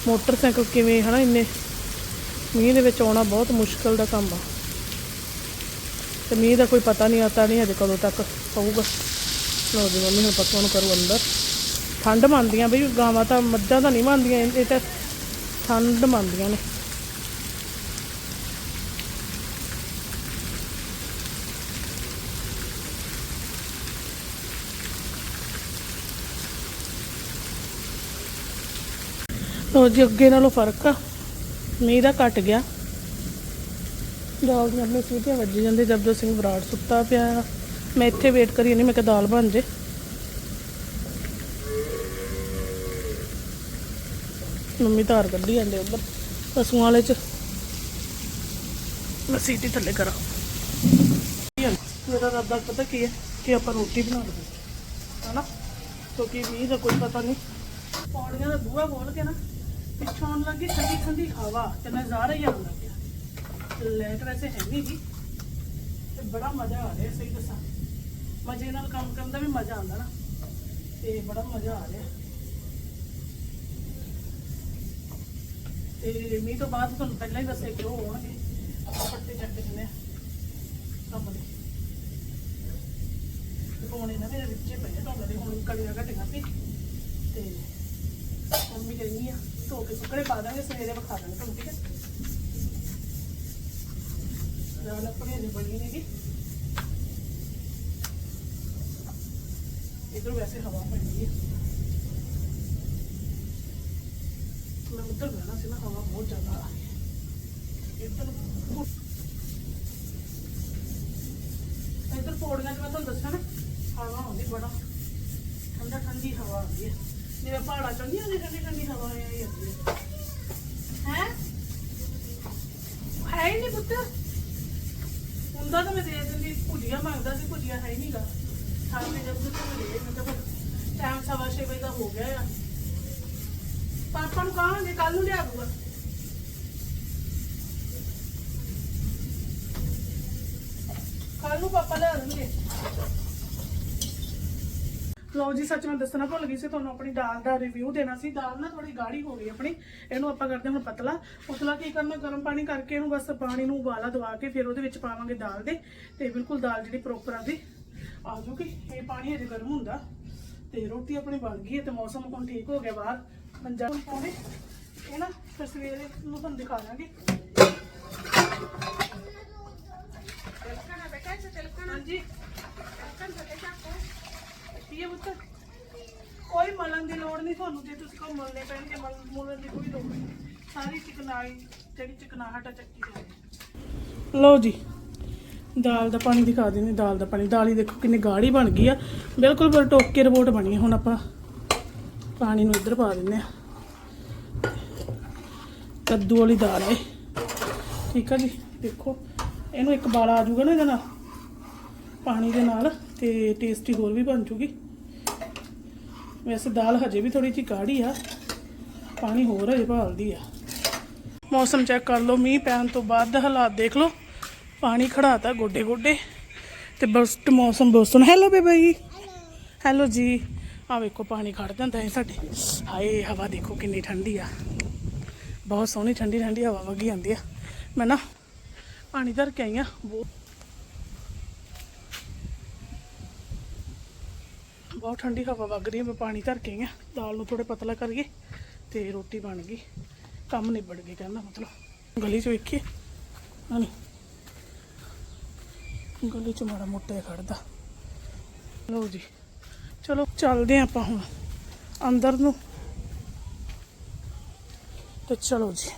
ਮੋਟਰਸਾਈਕਲ ਕਿਵੇਂ, ਹਨਾ ਇੰਨੇ? ਮੀਂਹ ਦੇ ਵਿੱਚ ਆਉਣਾ ਬਹੁਤ ਮੁਸ਼ਕਲ ਦਾ ਕੰਮ ਆ। ਤੇ ਮੀਂਹ ਦਾ ਕੋਈ ਪਤਾ ਨਹੀਂ, ਆਤਾ ਨਹੀਂ ਅਜੇ ਕਦੋਂ ਤੱਕ ਪਊਗਾ। ਲਓ ਜੀ, ਮੰਮੀ ਹੁਣ ਪਸ਼ੂਆਂ ਨੂੰ ਕਰੂ ਅੰਦਰ। ਠੰਡ ਮੰਨਦੀਆਂ ਬਈ, ਗਾਵਾਂ ਤਾਂ ਮੱਝਾਂ ਤਾਂ ਨਹੀਂ ਮੰਨਦੀਆਂ ਇਹ ਤਾਂ ਠੰਡ ਮੰਨਦੀਆਂ ਨੇ। ਲਓ ਜੀ, ਅੱਗੇ ਨਾਲੋਂ ਫ਼ਰਕ ਆ। ਮੀਂਹ ਦਾ ਘਟ ਗਿਆ। ਦਾਲ ਦੀਆਂ ਆਪਣੇ ਸੀਟੀਆਂ ਵੱਜੀ ਜਾਂਦੇ ਜਬਦੋ ਸਿੰਘ ਬਰਾੜ ਸੁੱਤਾ ਪਿਆ ਆ। ਮੈਂ ਇੱਥੇ ਵੇਟ ਕਰੀ ਨਹੀਂ ਮੈਂ ਕਿ ਦਾਲ ਬਣ ਜੇ। ਮੰਮੀ ਧਾਰ ਕੱਢੀ ਜਾਂਦੇ ਉੱਧਰ, ਪਸ਼ੂਆਂ ਵਾਲੇ ਚ। ਮੈਂ ਸੀਟੀ ਥੱਲੇ ਕਰਾਂ। ਮੇਰਾ ਦਾਦਾ ਪਤਾ ਕੀ ਹੈ, ਕਿ ਆਪਾਂ ਰੋਟੀ ਬਣਾ ਲਈਏ, ਹਨਾ? ਕਿਉਂਕਿ ਮੀਂਹ ਦਾ ਕੋਈ ਪਤਾ ਨਹੀਂ। ਪੌੜੀਆਂ ਦਾ ਬੂਹਾ ਖੋਲ ਕੇ ਨਾ ਪਿੱਛੋਂ ਆਉਣ ਲੱਗੀ ਠੰਡੀ ਠੰਡੀ ਹਵਾ, ਤੇ ਨਜ਼ਾਰਾ ਹੀ। ਆਉਣ ਲੱਗਿਆ ਲਾਈਟ ਵੈਸੇ ਹੈ ਨਹੀਂ ਜੀ। ਤੇ ਬੜਾ ਮਜ਼ਾ ਆ ਰਿਹਾ ਸਹੀ ਦੱਸਾਂ। ਮਜ਼ੇ ਨਾਲ ਕੰਮ ਕਰਨ ਦਾ ਵੀ ਮਜ਼ਾ ਆਉਂਦਾ ਨਾ। ਤੇ ਬੜਾ ਮਜ਼ਾ ਆ ਰਿਹਾ। ਤੇ ਮੀਂਹ ਤੋਂ ਬਾਅਦ ਤੁਹਾਨੂੰ ਪਹਿਲਾਂ ਹੀ ਦੱਸਿਆ ਕਿ ਉਹ ਹੋਣਗੇ। ਆਪਾਂ ਪੱਟੇ ਚੱਕ ਦਿੰਦੇ ਆ ਕੰਮ ਦੇ। ਤੇ ਨਾ ਇਹਨਾਂ ਵਿੱਚੇ ਪਏ ਤਾਂ ਦੇ ਹੁਣ ਕੜੀਆਂ ਘਟੀਆਂ ਸੀ। ਤੇ ਮੰਮੀ ਕਹਿੰਦੀ ਆ। ਧੋ ਕੇ ਸੁੱਕਣੇ ਪਾ ਦਾਂਗੇ, ਸਵੇਰੇ ਵਿਖਾ ਦਾਂਗੇ ਤੁਹਾਨੂੰ, ਠੀਕ ਹੈ? ਦਾਲ ਆਪਣੀ ਅਜੇ ਬਣੀ ਨਹੀਂਗੀ ਇਧਰ ਵੈਸੇ ਹਵਾ ਪੈਂਦੀ ਹੈ ਮੈਂ ਉੱਧਰ ਬਹਿਣਾ ਸੀ ਨਾ, ਹਵਾ ਬਹੁਤ ਜ਼ਿਆਦਾ ਆ ਰਹੀ ਹੈ। ਇੱਧਰ ਇੱਧਰ ਪੌੜੀਆਂ 'ਚ ਮੈਂ ਤੁਹਾਨੂੰ ਦੱਸਿਆ ਨਾ, ਹਵਾ ਆਉਂਦੀ ਬੜਾ। ਠੰਡਾ ਠੰਡੀ ਹਵਾ ਆਉਂਦੀ ਹੈ। ਜਿਵੇਂ ਪਹਾੜਾਂ 'ਚ ਨਹੀਂ ਆਉਂਦੀ ਠੰਡੀ ਠੰਡੀ ਹਵਾ ਆਈ ਆਉਂਦੀ ਹੈ? ਹੈ ਹੀ ਨਹੀਂ ਪੁੱਤ। ਹੁੰਦਾ ਤਾਂ ਮੈਂ ਦੇ ਦਿੰਦੀ, ਭੁਜੀਆ ਮੰਗਦਾ ਸੀ, ਭੁਜੀਆ ਹੈ ਨਹੀਂਗਾ ਖਾਣੇ ਜਦ ਤੱਕ ਮੈਂ ਦੇ ਮੈਂ ਟਾਈਮ ਸਵਾ ਛੇ ਵਜੇ ਦਾ ਹੋ ਗਿਆ ਆ। ਪਾਪਾ ਨੂੰ ਕਹਾਂਗੇ ਕੱਲ ਨੂੰ ਲਿਆ ਦੂਗਾ ਕੱਲ ਨੂੰ ਪਾਪਾ ਲਿਆ ਦੇਣਗੇ। ਲਓ ਜੀ ਸੱਚ ਮੈਂ ਦੱਸਣਾ ਭੁੱਲ ਗਈ ਸੀ ਤੁਹਾਨੂੰ ਆਪਣੀ ਦਾਲ ਦਾ ਰਿਵਿਊ ਦੇਣਾ ਸੀ। ਦਾਲ ਨਾ ਥੋੜੀ ਗਾੜੀ ਹੋ ਗਈ ਆਪਣੀ ਇਹਨੂੰ ਆਪਾਂ ਕਰਦੇ ਹੁਣ ਪਤਲਾ। ਪਤਲਾ ਕੀ ਕਰਨਾ ਗਰਮ ਪਾਣੀ ਕਰਕੇ ਇਹਨੂੰ ਬਸ ਪਾਣੀ ਨੂੰ ਉਬਾਲਾ ਦਵਾ ਕੇ ਫਿਰ ਉਹਦੇ ਵਿੱਚ ਪਾਵਾਂਗੇ ਦਾਲ ਦੇ। ਤੇ ਬਿਲਕੁਲ ਦਾਲ ਜਿਹੜੀ ਪ੍ਰੋਪਰ ਆਦੀ ਆ ਜੂਗੀ ਇਹ ਪਾਣੀ ਅਜੇ ਗਰਮ ਹੁੰਦਾ। ਤੇ ਰੋਟੀ ਆਪਣੀ ਬਣ ਗਈ ਹੈ ਤੇ ਮੌਸਮ ਹੁਣ ਠੀਕ ਹੋ ਗਿਆ ਬਾਹਰ। ਪੰਜਾਬ ਪਾਉਣੇ। ਇਹ ਨਾ ਫਿਰ ਸਵੇਰੇ ਨੂੰ ਤੁਹਾਨੂੰ ਦਿਖਾ ਦਾਂਗੇ। ਹਾਂਜੀ। ਕੀ ਹੈ ਪੁੱਤ। ਕੋਈ ਮਲਣ ਦੀ ਲੋੜ ਨਹੀਂ ਤੁਹਾਨੂੰ, ਜੇ ਤੁਸੀਂ ਕੋ ਮਲਨੇ ਪੈਣਗੇ, ਮਲ ਮੁਲਣ ਦੀ ਕੋਈ ਲੋੜ ਨਹੀਂ। ਸਾਰੀ ਚਿਕਨਾਈ, ਜਿਹੜੀ ਚਿਕਨਾਹਟ ਆ, ਚੱਕੀ ਜਾਵੇ ਲਓ ਜੀ, ਦਾਲ ਦਾ ਪਾਣੀ ਦਿਖਾ ਦਿੰਦੇ ਦਾਲ ਦਾ ਪਾਣੀ। ਦਾਲ ਹੀ ਦੇਖੋ ਕਿੰਨੀ ਗਾੜੀ ਬਣ ਗਈ ਆ। ਬਿਲਕੁਲ ਪਰ ਟੋਕ ਕੇ ਰਿਪੋਰਟ ਬਣੀ ਹੈ ਹੁਣ ਆਪਾਂ ਪਾਣੀ ਨੂੰ ਇੱਧਰ ਪਾ ਦਿੰਦੇ ਆ ਕੱਦੂ ਵਾਲੀ ਦਾਲ ਹੈ ਠੀਕ ਆ ਜੀ, ਦੇਖੋ। ਇਹਨੂੰ ਇੱਕ ਬਾਲਾ ਆ ਜਾਊਗਾ ਨਾ ਇਹਦੇ ਨਾਲ, ਪਾਣੀ ਦੇ ਨਾਲ, ਤੇ ਟੇਸਟੀ ਹੋਰ ਵੀ ਬਣ ਜੂਗੀ ਵੈਸੇ ਦਾਲ ਹਜੇ ਵੀ ਥੋੜੀ ਜਿਹੀ ਕਾੜੀ ਆ, ਪਾਣੀ ਹੋਰ ਹਜੇ ਭਾਲਦੀ ਆ। ਮੌਸਮ ਚੈੱਕ ਕਰ ਲਓ, ਮੀਂਹ ਪੈਣ ਤੋਂ ਬਾਅਦ ਦੇ ਹਾਲਾਤ ਦੇਖ ਲਓ। ਪਾਣੀ ਖੜਾਤਾ ਗੋਡੇ ਗੋਡੇ ਤੇ ਬਸ ਮੌਸਮ ਬਹੁਤ ਸੋਹਣਾ ਹੈਲੋ ਬੇਬਾ ਜੀ। ਹੈਲੋ ਜੀ। ਆ ਵੇਖੋ, ਪਾਣੀ ਖੜ ਜਾਂਦਾ ਹੈ ਸਾਡੇ। ਹਾਏ, ਹਵਾ ਦੇਖੋ ਕਿੰਨੀ ਠੰਡੀ ਆ। ਬਹੁਤ ਸੋਹਣੀ ਠੰਡੀ ਠੰਡੀ ਹਵਾ ਵਗੀ ਆਉਂਦੀ ਆ। ਮੈਂ ਨਾ ਪਾਣੀ ਧਰ ਕੇ ਆਈ ਆ। ਬਹੁਤ ਬਹੁਤ ਠੰਡੀ ਹਵਾ ਵਗ ਰਹੀ ਹੈ, ਮੈਂ ਪਾਣੀ ਧਰ ਕੇ ਆਈ ਆ ਦਾਲ ਨੂੰ ਥੋੜੇ ਪਤਲਾ ਕਰੀਏ ਤੇ ਰੋਟੀ ਬਣ ਗਈ। ਕੰਮ ਨਿਬੜ ਗਿਆ ਕਹਿੰਦਾ ਮਤਲਬ। ਗਲੀ 'ਚ ਵੇਖੀਏ। ਹਾਂ ਗਲੀ 'ਚ ਮਾੜਾ ਮੋਟਾ ਖੜਦਾ ਲਓ ਜੀ। ਚਲੋ, ਚੱਲਦੇ ਹਾਂ ਆਪਾਂ ਹੁਣ। ਅੰਦਰ ਨੂੰ। ਤੇ ਚਲੋ ਜੀ।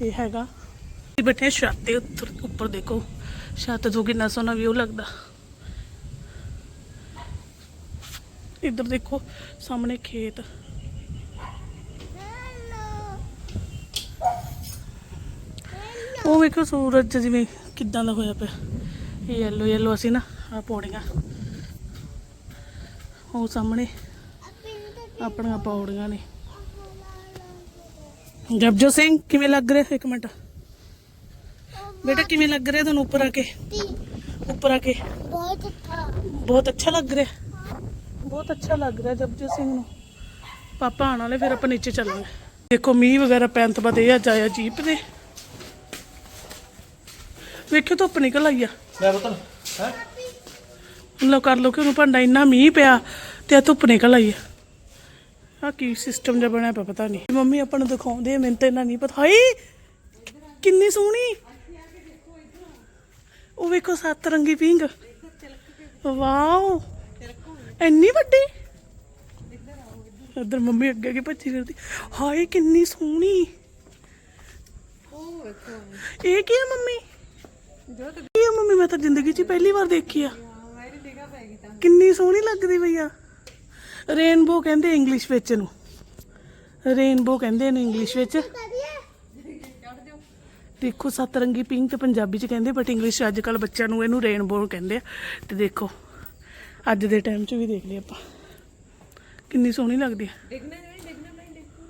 ਇਹ ਹੈਗਾ। ਅਸੀਂ ਬੈਠੇ ਛੱਤ ਦੇ ਉੱਤਰ ਉੱਪਰ ਦੇਖੋ। ਛੱਤ ਤੋਂ ਕਿੰਨਾ ਸੋਹਣਾ ਵਿਊ ਲੱਗਦਾ। ਇੱਧਰ ਦੇਖੋ ਸਾਹਮਣੇ ਖੇਤ। ਉਹ ਵੇਖੋ ਸੂਰਜ ਜਿਵੇਂ ਕਿੱਦਾਂ ਦਾ ਹੋਇਆ ਪਿਆ। ਇਹ ਯੈਲੋ ਯੈਲੋ ਅਸੀਂ ਨਾ ਆ ਪੌੜੀਆਂ। ਉਹ ਸਾਹਮਣੇ ਆਪਣੀਆਂ ਪੌੜੀਆਂ ਨੇ। ਜਪਜੋ ਸਿੰਘ ਕਿਵੇਂ ਲੱਗ ਰਿਹਾ? ਇੱਕ ਮਿੰਟ। ਬੇਟਾ ਕਿਵੇਂ ਲੱਗ ਰਿਹਾ ਤੁਹਾਨੂੰ ਉੱਪਰ ਆ ਕੇ? ਉੱਪਰ ਆ ਕੇ? ਬਹੁਤ ਅੱਛਾ ਬਹੁਤ ਅੱਛਾ ਲੱਗ ਰਿਹਾ। ਬਹੁਤ ਅੱਛਾ ਲੱਗ ਰਿਹਾ ਜਪਜੋ ਸਿੰਘ ਨੂੰ। ਪਾਪਾ ਆਉਣ ਵਾਲੇ ਫਿਰ ਆਪਾਂ ਨੀਚੇ ਚੱਲਾਂਗੇ। ਦੇਖੋ ਮੀਂਹ ਵਗੈਰਾ ਪੈਣ ਤੋਂ ਬਾਅਦ ਇਹ ਅੱਜ ਆਇਆ ਜੀਪ ਦੇ ਵੇਖਿਓ ਧੁੱਪ ਨਿਕਲ ਆਈ ਆ। ਲੈ ਬਤਨ ਹੈ? ਲੋ ਕਰ ਲੋ ਕਿ ਉਹਨੂੰ ਭਾਂਡਾ ਇੰਨਾ ਮੀਂਹ ਪਿਆ ਤੇ ਆ ਧੁੱਪ ਨਿਕਲ ਆਈ ਆ। ਆ ਕੀ ਸਿਸਟਮ ਜਿਹਾ ਬਣਿਆ ਪਿਆ ਪਤਾ ਨਹੀਂ। ਮੰਮੀ ਆਪਾਂ ਨੂੰ ਦਿਖਾਉਂਦੇ ਆ ਮੈਨੂੰ ਤਾਂ ਇੰਨਾ ਨਹੀਂ ਪਤਾ। ਹਾਏ! ਕਿੰਨੀ ਸੋਹਣੀ! ਉਹ ਵੇਖੋ ਸੱਤ ਰੰਗੀ ਪਿੰਗ ਵਾਓ! ਇੰਨੀ ਵੱਡੀ? ਉਧਰ ਮੰਮੀ ਅੱਗੇ ਅੱਗੇ ਭੱਜੀ ਫਿਰਦੀ। ਹਾਏ, ਕਿੰਨੀ ਸੋਹਣੀ। ਇਹ ਕੀ ਹੈ ਮੰਮੀ? ਜੋ ਤੇ ਮੰਮੀ? ਮੈਂ ਤਾਂ ਜ਼ਿੰਦਗੀ 'ਚ ਪਹਿਲੀ ਵਾਰ ਦੇਖੀ ਆ। ਕਿੰਨੀ ਸੋਹਣੀ ਲੱਗਦੀ ਪਈ ਆ। ਰੇਨਬੋ ਕਹਿੰਦੇ ਇੰਗਲਿਸ਼ ਵਿੱਚ ਨੂੰ। ਰੇਨਬੋ ਕਹਿੰਦੇ ਨੇ ਇੰਗਲਿਸ਼ ਵਿੱਚ। ਦੇਖੋ, ਸਤਰੰਗੀ ਪਿੰਕ ਪੰਜਾਬੀ ਚ ਕਹਿੰਦੇ ਬਟ ਇੰਗਲਿਸ਼ ਅੱਜ ਕੱਲ ਬੱਚਿਆਂ ਨੂੰ ਇਹਨੂੰ ਰੇਨਬੋ ਕਹਿੰਦੇ ਆ। ਤੇ ਦੇਖੋ। ਅੱਜ ਦੇ ਟਾਈਮ 'ਚ ਵੀ ਦੇਖ ਲਈ ਆਪਾਂ। ਕਿੰਨੀ ਸੋਹਣੀ ਲੱਗਦੀ ਹੈ ਦੇਖਣਾ ਨਹੀਂ ਦੇਖਣਾ ਨਹੀਂ ਦੇਖੋ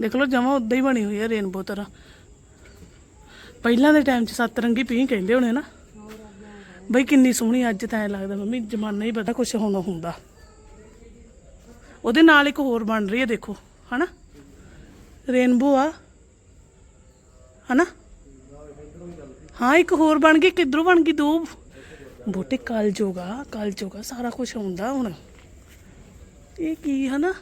ਦੇਖ ਲਓ, ਜਮਾ ਉਦਾਂ ਹੀ ਬਣੀ ਹੋਈ ਹੈ ਰੇਨਬੋ ਤਰ੍ਹਾਂ। ਪਹਿਲਾਂ ਦੇ ਟਾਈਮ 'ਚ ਸਤਰੰਗੀ ਪਿੰਕ ਕਹਿੰਦੇ ਹੋਣੇ ਨਾ। ਬਈ ਕਿੰਨੀ ਸੋਹਣੀ ਅੱਜ ਤਾਂ ਐ ਲੱਗਦਾ ਮੰਮੀ, ਜ਼ਮਾਨਾ ਹੀ ਪਤਾ ਕੁਝ ਹੋਣਾ ਹੁੰਦਾ। ਉਹਦੇ ਨਾਲ ਇੱਕ ਹੋਰ ਬਣ ਰਹੀ ਹੈ ਦੇਖੋ, ਹਨਾ? ਰੇਨਬੋ ਆ। ਹਨਾ? ਹਾਂ, ਇੱਕ ਹੋਰ ਬਣ ਗਈ, ਕਿੱਧਰੋਂ ਬਣ ਗਈ? ਦੋ ਬੋਟੇ ਕਲ ਜੋਗਾ ਕਲ ਜੋਗਾ, ਸਾਰਾ ਕੁਝ ਹੁੰਦਾ ਹੁਣ। ਇਹ ਕੀ ਹੈ ਨਾ?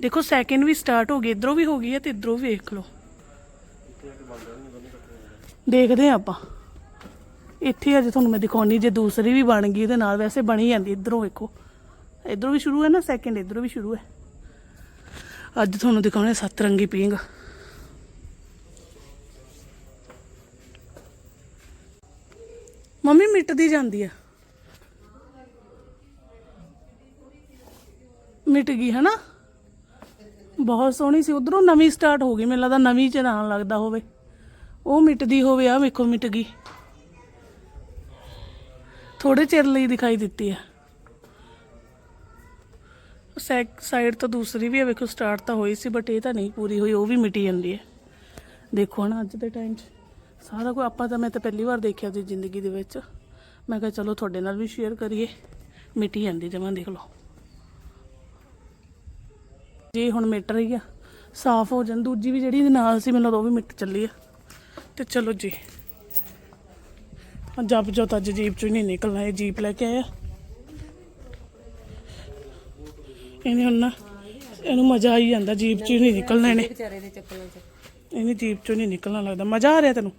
ਦੇਖੋ ਸੈਕਿੰਡ ਵੀ ਸਟਾਰਟ ਹੋ ਗਈ, ਇਧਰੋਂ ਵੀ ਹੋ ਗਈ ਹੈ ਤੇ ਇਧਰੋਂ ਵੇਖ ਲਓ। ਦੇਖਦੇ ਹਾਂ ਆਪਾਂ। ਇੱਥੇ ਅੱਜ ਤੁਹਾਨੂੰ ਮੈਂ ਦਿਖਾਉਣੀ, ਜੇ ਦੂਸਰੀ ਵੀ ਬਣ ਗਈ, ਇਹਦੇ ਨਾਲ ਵੈਸੇ ਬਣੀ ਜਾਂਦੀ, ਇਧਰੋਂ ਵੇਖੋ। ਇਧਰੋਂ ਵੀ ਸ਼ੁਰੂ ਹੈ ਨਾ ਸੈਕਿੰਡ ਇਧਰੋਂ ਵੀ ਸ਼ੁਰੂ ਹੈ। ਅੱਜ ਤੁਹਾਨੂੰ ਦਿਖਾਉਣੇ ਸੱਤ ਰੰਗੀ ਪੀਂਗ ਮੰਮੀ, ਮਿਟਦੀ ਜਾਂਦੀ ਆ। ਮਿਟ ਗਈ ਹੈ ਨਾ ਬਹੁਤ ਸੋਹਣੀ ਸੀ। ਉਧਰੋਂ ਨਵੀਂ ਸਟਾਰਟ ਹੋ ਗਈ। ਮੈਨੂੰ ਲੱਗਦਾ ਨਵੀਂ ਚ ਨਾਲ ਲੱਗਦਾ ਹੋਵੇ। ਉਹ ਮਿਟਦੀ ਹੋਵੇ ਆ ਵੇਖੋ, ਮਿਟ ਗਈ। ਥੋੜੇ ਚਿਰ ਲਈ ਦਿਖਾਈ ਦਿੱਤੀ ਆ। ਸੈਕ ਸਾਈਡ ਤਾਂ ਦੂਸਰੀ ਵੀ ਹੈ ਵੇਖੋ ਸਟਾਰਟ ਤਾਂ ਹੋਈ ਸੀ ਬਟ ਇਹ ਤਾਂ ਨਹੀਂ ਪੂਰੀ ਹੋਈ, ਉਹ ਵੀ ਮਿਟੀ ਜਾਂਦੀ ਹੈ। ਦੇਖੋ ਨਾ ਅੱਜ ਦੇ ਟਾਈਮ 'ਚ। ਸਾਰਾ ਕੁਝ ਆਪਾਂ ਤਾਂ ਮੈਂ ਤਾਂ ਪਹਿਲੀ ਵਾਰ ਦੇਖਿਆ ਸੀ ਜ਼ਿੰਦਗੀ ਦੇ ਵਿੱਚ। ਮੈਂ ਕਿਹਾ ਚਲੋ ਤੁਹਾਡੇ ਨਾਲ ਵੀ ਸ਼ੇਅਰ ਕਰੀਏ। ਮਿਟੀ ਜਾਂਦੀ, ਜਮਾਂ ਦੇਖ ਲਓ। ਜੀ ਹੁਣ ਮਿਟ ਰਹੀ ਆ ਸਾਫ਼ ਹੋ ਜਾਣ ਦੂਜੀ ਵੀ ਜਿਹੜੀ ਨਾਲ ਸੀ ਮੈਨੂੰ ਉਹ ਵੀ ਮਿਟ ਚੱਲੀ ਆ। ਤੇ ਚਲੋ ਜੀ। ਜਬ ਜੋ ਅੱਜ ਜੀਪ ਚੋਂ ਨਹੀਂ ਨਿਕਲਣਾ ਇਹ ਜੀਪ ਲੈ ਕੇ ਆਇਆ। ਇਹਨੇ ਹੁਣ ਨਾ ਇਹਨੂੰ ਮਜ਼ਾ ਆਈ ਜਾਂਦਾ ਜੀਪ ਚੋਂ ਹੀ ਨਹੀਂ ਨਿਕਲਣਾ ਇਹਨੇ। ਵਿਚਾਰੇ ਦੇ ਚੱਕਰਾਂ ਚ। ਇਹਨੇ ਜੀਪ ਚੋਂ ਨਹੀਂ ਨਿਕਲਣਾ ਲੱਗਦਾ। ਮਜ਼ਾ ਆ ਰਿਹਾ ਤੈਨੂੰ?